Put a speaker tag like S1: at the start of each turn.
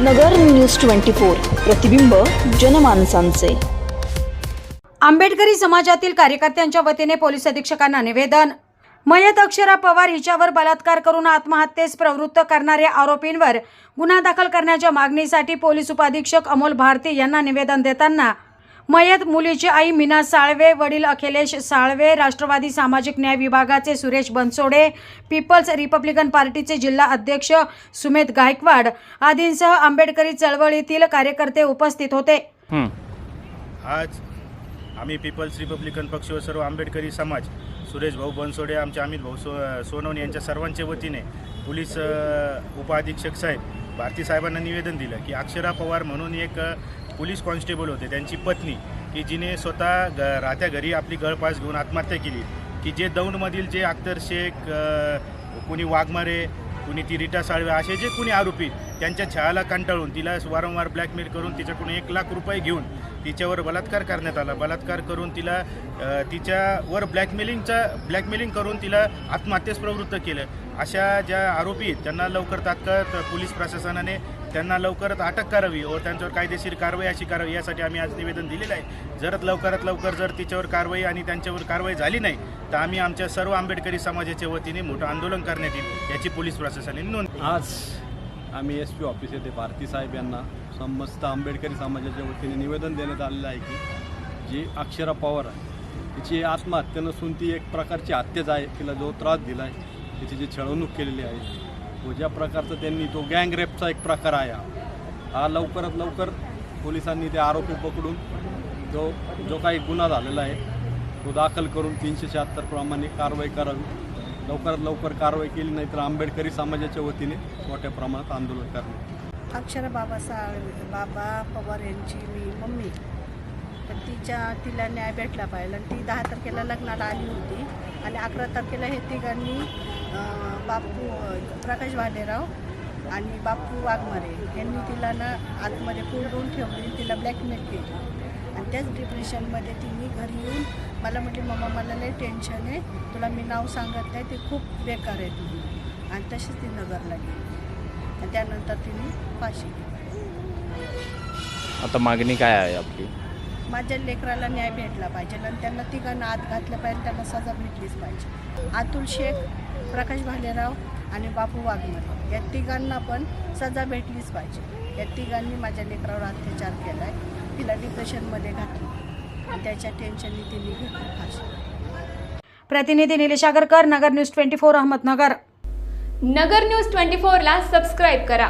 S1: नगर news twenty four प्रतिबिंब जनमानसांचे.
S2: आंबेडकरी समाजातील कार्यकर्त्यांच्या वतीने पोलीस अधीक्षकांना निवेदन. मयत अक्षरा पवार हिच्यावर बलात्कार करून आत्महत्येस प्रवृत्त करणाऱ्या आरोपींवर गुन्हा दाखल करण्याच्या मागणीसाठी पोलीस उपाधीक्षक अमोल भारती यांना निवेदन देताना मयत मुलीची आई मीना साळवे वडील अखिलेश साळवे राष्ट्रवादी सामाजिक न्याय विभागाचे सुरेश बनसोडे पीपल्स रिपब्लिकन पार्टीचे जिल्हा अध्यक्ष सुमेध गायकवाड आदींसह आंबेडकरी चळवळीतील कार्यकर्ते उपस्थित होते.
S3: आज आम्ही पीपल्स रिपब्लिकन पक्ष व सर्व आंबेडकरी समाज सुरेश भाऊ बनसोडे आमचे अमित भाऊ सो सोनवणे यांच्या सर्वांच्या वतीने पोलीस उपअधीक्षक साहेब भारती साहेबांना निवेदन दिलं की अक्षरा पवार म्हणून एक पोलीस कॉन्स्टेबल होते त्यांची पत्नी की जिने स्वतः ग राहत्या घरी आपली गळपास घेऊन आत्महत्या केली. की जे दौंडमधील जे अख्तर शेख कुणी वाघमारे कुणी ती रिटा साळवे असे जे कुणी आरोपी त्यांच्या छळाला कंटाळून तिला वारंवार ब्लॅकमेल करून तिच्याकडून एक लाख रुपये घेऊन तिच्यावर बलात्कार करण्यात आला. बलात्कार करून तिला तिच्यावर ब्लॅकमेलिंगचा ब्लॅकमेलिंग करून तिला आत्महत्येस प्रवृत्त केलं. अशा ज्या आरोपी आहेत त्यांना लवकर तात्काळ पोलीस प्रशासनाने त्यांना लवकरात अटक करावी व त्यांच्यावर कायदेशीर कारवाई अशी करावी यासाठी आम्ही आज निवेदन दिलेलं आहे. जर लवकरात लवकर जर तिच्यावर कारवाई आणि त्यांच्यावर कारवाई झाली नाही तर आम्ही आमच्या सर्व आंबेडकरी समाजाच्या वतीने मोठं आंदोलन करण्यात येईल याची पोलीस प्रशासनाने नोंद
S4: आज आम्ही एस पी ऑफिस येथे भारती साहेब यांना समस्त आंबेडकरी समाजाच्या वतीने निवेदन देण्यात आलेलं आहे की जी अक्षरा पवार आहे तिची आत्महत्या नसून ती एक प्रकारची हत्याच आहे तिला जो त्रास दिला आहे तिची जी छळवणूक केलेली आहे व ज्या प्रकारचा त्यांनी तो गँग रेपचा एक प्रकार आहे हा. हा लवकरात लवकर पोलिसांनी ते आरोपी पकडून जो जो काही गुन्हा झालेला आहे तो दाखल करून तीनशे शहात्तर प्रमाणे कारवाई करावी लवकरात लवकर कारवाई केली नाही तर आंबेडकरी समाजाच्या वतीने मोठ्या प्रमाणात आंदोलन करणार.
S5: अक्षरा बाबा बाबा पवार यांची मी मम्मी. तर तिच्या तिला न्याय भेटला पाहिजे. आणि ती दहा तारखेला लग्नाला आली होती. आणि अकरा तारखेला हे तिघांनी बापू प्रकाश भालेराव आणि बापू वाघमारे यांनी तिला ना आतमध्ये कोंडून ठेवली तिला ब्लॅकमेल केली. आणि त्याच डिप्रेशनमध्ये तिने घरी मला म्हटली मम्मा मला लई टेन्शन आहे. तुला मी नाव सांगत नाही ते खूप बेकार आहे तुझी. आणि तशीच ती नगरला गेली. आणि त्यानंतर तिने फाशी घेतली.
S6: आता मागणी काय आहे आपली?
S5: माझ्या लेकराला न्याय भेटला पाहिजे आणि त्यांना तिघांना आत घातलं पाहिजे त्यांना सजा भेटलीच पाहिजे. अतुल शेख प्रकाश भालेराव आणि बापू वाघमारे या तिघांना पण सजा भेटलीच पाहिजे. या तिघांनी माझ्या लेकरावर अत्याचार केला आहे तिला डिप्रेशनमध्ये घातली. आणि त्याच्या टेन्शनने तिने घेतली फाशी
S2: प्रतिनिधी Nilesh Agarkar Nagar news twenty four Ahmednagar.
S7: Nagar news twenty फोरला सबस्क्राईब करा.